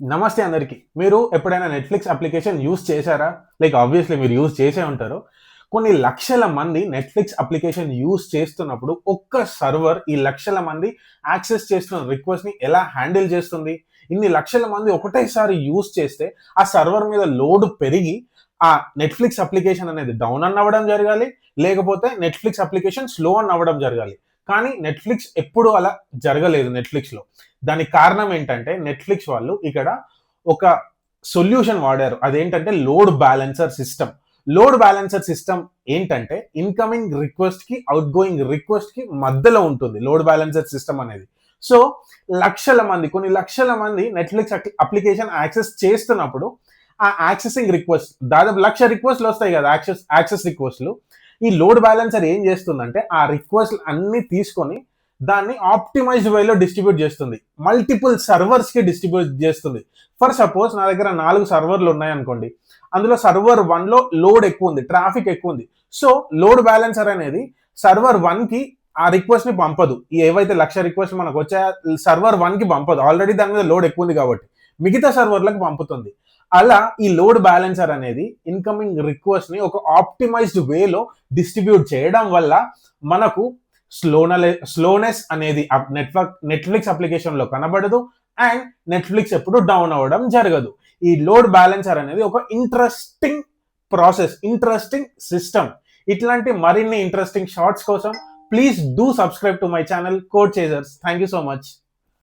నమస్తే అందరికి. మీరు ఎప్పుడైనా నెట్ఫ్లిక్స్ అప్లికేషన్ యూస్ చేశారా? లైక్ ఆబ్వియస్లీ మీరు యూస్ చేసే ఉంటారు. కొన్ని లక్షల మంది నెట్ఫ్లిక్స్ అప్లికేషన్ యూస్ చేస్తున్నప్పుడు ఒక్క సర్వర్ ఈ లక్షల మంది యాక్సెస్ చేస్తున్న రిక్వెస్ట్ని ఎలా హ్యాండిల్ చేస్తుంది? ఇన్ని లక్షల మంది ఒకటేసారి యూస్ చేస్తే ఆ సర్వర్ మీద లోడ్ పెరిగి ఆ నెట్ఫ్లిక్స్ అప్లికేషన్ అనేది డౌన్ అన్ అవ్వడం జరగాలి. లేకపోతే నెట్ఫ్లిక్స్ అప్లికేషన్ స్లో అన్ అవ్వడం జరగాలి. కానీ నెట్ఫ్లిక్స్ ఎప్పుడు అలా జరగలేదు నెట్ఫ్లిక్స్లో దానికి కారణం ఏంటంటే నెట్ఫ్లిక్స్ వాళ్ళు ఇక్కడ ఒక సొల్యూషన్ వాడారు. అదేంటంటే load balancer system load balancer system ఏంటంటే ఇన్కమింగ్ రిక్వెస్ట్కి అవుట్ గోయింగ్ రిక్వెస్ట్కి మధ్యలో ఉంటుంది లోడ్ బ్యాలెన్సర్ సిస్టమ్ అనేది. సో లక్షల మంది కొన్ని లక్షల మంది నెట్ఫ్లిక్స్ అప్లికేషన్ యాక్సెస్ చేస్తున్నప్పుడు ఆ యాక్సెసింగ్ రిక్వెస్ట్ దాదాపు లక్ష రిక్వెస్ట్లు వస్తాయి కదా యాక్సెస్ యాక్సెస్ రిక్వెస్ట్లు ఈ లోడ్ బ్యాలెన్సర్ ఏం చేస్తుందంటే ఆ రిక్వెస్ట్ అన్ని తీసుకొని దాన్ని ఆప్టిమైజ్డ్ వేలో డిస్ట్రిబ్యూట్ చేస్తుంది. మల్టిపుల్ సర్వర్స్కి డిస్ట్రిబ్యూట్ చేస్తుంది. ఫర్ సపోజ్ నా దగ్గర నాలుగు సర్వర్లు ఉన్నాయనుకోండి అందులో సర్వర్ వన్లో లోడ్ ఎక్కువ ఉంది ట్రాఫిక్ ఎక్కువ ఉంది. సో లోడ్ బ్యాలెన్సర్ అనేది సర్వర్ వన్కి ఆ రిక్వెస్ట్ని పంపదు. ఈ ఏవైతే లక్ష రిక్వెస్ట్ మనకు వచ్చే సర్వర్ వన్కి పంపదు. ఆల్రెడీ దాని మీద లోడ్ ఎక్కువ ఉంది కాబట్టి మిగతా సర్వర్లకు పంపుతుంది. అలా ఈ లోడ్ బ్యాలెన్సర్ అనేది ఇన్కమింగ్ రిక్వెస్ట్ని ఒక ఆప్టిమైజ్డ్ వేలో డిస్ట్రిబ్యూట్ చేయడం వల్ల మనకు స్లోనలే స్లోనెస్ అనేది నెట్వర్క్ నెట్ఫ్లిక్స్ అప్లికేషన్లో కనబడదు అండ్ నెట్ఫ్లిక్స్ ఎప్పుడు డౌన్ అవ్వడం జరగదు. ఈ లోడ్ బ్యాలెన్సర్ అనేది ఒక ఇంట్రెస్టింగ్ ప్రాసెస్ ఇంట్రెస్టింగ్ సిస్టమ్ ఇట్లాంటి మరిన్ని ఇంట్రెస్టింగ్ షార్ట్స్ కోసం please do subscribe to my channel Code Chasers thank you so much